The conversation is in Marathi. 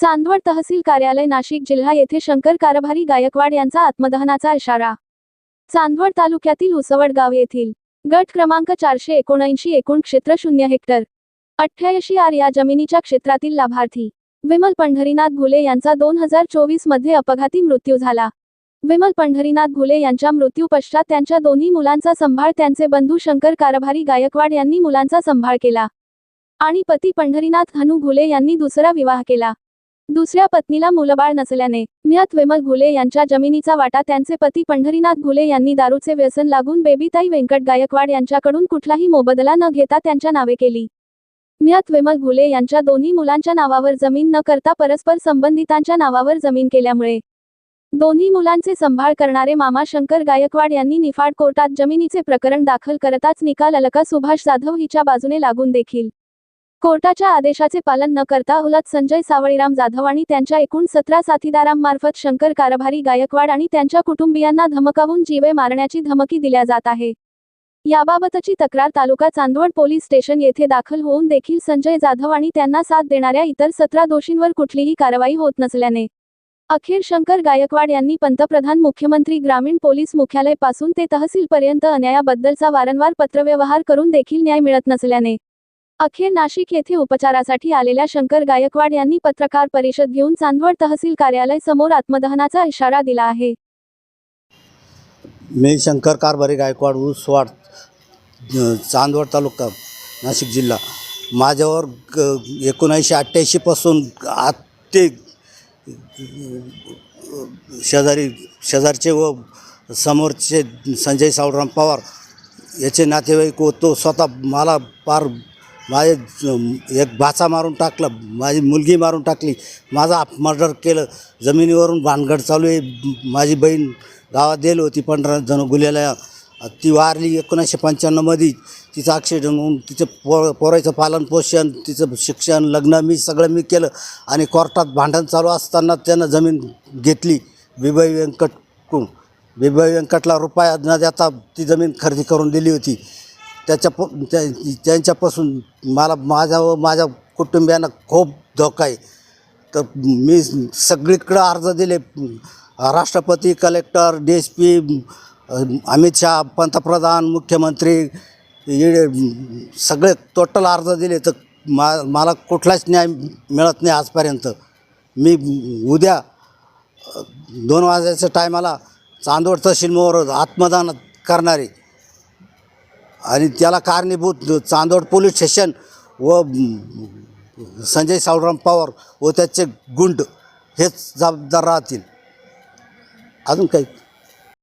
चांदवड तहसील कार्यालय नाशिक जिल्हा येथे शंकर कारभारी गायकवाड यांचा आत्मदहनाचा इशारा. चांदवड तालुक्यातील उसवड गाव येथील गट क्रमांक चारशे एकोणऐंशी एकूण क्षेत्र शून्य हेक्टर. अठ्ठ्याऐंशी आर या जमिनीच्या क्षेत्रातील लाभार्थी. विमल पंढरीनाथ घुले यांचा दोन हजार चोवीसमध्ये अपघाती मृत्यू झाला. विमल पंढरीनाथ घुले यांच्या मृत्यू पश्चात त्यांच्या दोन्ही मुलांचा संभाळ त्यांचे बंधू शंकर कारभारी गायकवाड यांनी मुलांचा संभाळ केला. आणि पती पंढरीनाथ हनु घुले यांनी दुसरा विवाह केला. दुसऱ्या पत्नीला मुलबाळ नसल्याने म्यात विमल घुले यांच्या जमिनीचा वाटा त्यांचे पती पंढरीनाथ घुले यांनी दारूचे व्यसन लागून बेबीताई व्यंकट गायकवाड यांच्याकडून कुठलाही मोबदला न घेता त्यांच्या नावे केली. म्यात विमल घुले यांच्या दोन्ही मुलांच्या नावावर जमीन न करता परस्पर संबंधितांच्या नावावर जमीन केल्यामुळे दोन्ही मुलांचे संभाळ करणारे मामा शंकर गायकवाड यांनी निफाड कोर्टात जमिनीचे प्रकरण दाखल करताच निकाल अलका सुभाष जाधव हिच्या बाजूने लागून देखील कोर्टाच्या आदेशाचे पालन न करता उलट संजय सावळीराम जाधव आणि त्यांच्या एकूण सतरा साथीदारांमार्फत शंकर कारभारी गायकवाड आणि त्यांच्या कुटुंबियांना धमकावून जीवे मारण्याची धमकी दिल्या जात आहे. याबाबतची तक्रार तालुका चांदवड पोलीस स्टेशन येथे दाखल होऊन देखील संजय जाधव आणि त्यांना साथ देणाऱ्या इतर सतरा दोषींवर कुठलीही कारवाई होत नसल्याने. अखेर शंकर गायकवाड यांनी पंतप्रधान मुख्यमंत्री ग्रामीण पोलीस मुख्यालयपासून ते तहसीलपर्यंत अन्यायाबद्दलचा वारंवार पत्रव्यवहार करून देखील न्याय मिळत नसल्याने अखेर नाशिक येथे उपचारासाठी आलेल्या शंकर गायकवाड यांनी पत्रकार परिषद घेऊन चांदवड तहसील कार्यालय समोर आत्मदहनाचा इशारा दिला आहे. मी शंकर कारभारी गायकवाड ऊसवाड चांदवड तालुका नाशिक जिल्हा. माझ्यावर ग- एकोणीसशे अठ्ठ्याऐंशीपासून आत ते शेजारी शेजारचे व समोरचे संजय सावराम पवार याचे नातेवाईक व तो स्वतः मला फार माझे एक भाचा मारून टाकला माझी मुलगी मारून टाकली माझा मर्डर केलं. जमिनीवरून भानगड चालू आहे. माझी बहीण गावात गेली होती पंधरा जण गुल्याला ती वारली एकोणीसशे पंच्याण्णवमध्ये तिचं ॲक्सिडेंट होऊन तिचं पो पोरायचं पालनपोषण तिचं शिक्षण लग्न मी सगळं मी केलं. आणि कोर्टात भांडण चालू असताना त्यानं जमीन घेतली बिबाई व्यंकटकडून. बिबाई व्यंकटला रुपया न देता ती जमीन खरेदी करून दिली होती. त्याच्या प त्या त्यांच्यापासून मला माझ्या व माझ्या कुटुंबियांना खूप धोका आहे. तर मी सगळीकडं अर्ज दिले. राष्ट्रपती collector D S P Amit Shah पंतप्रधान मुख्यमंत्री हे सगळे टोटल अर्ज दिले. तर मा मला कुठलाच न्याय मिळत नाही आजपर्यंत. मी उद्या दोन वाजायच्या टायमाला चांदोड तहसीलमोहर आत्मदान करणारे आणि त्याला कारणीभूत चांदवड पोलीस स्टेशन व संजय सावराम पवार व त्याचे गुंड हेच जबाबदार राहतील. अजून काही?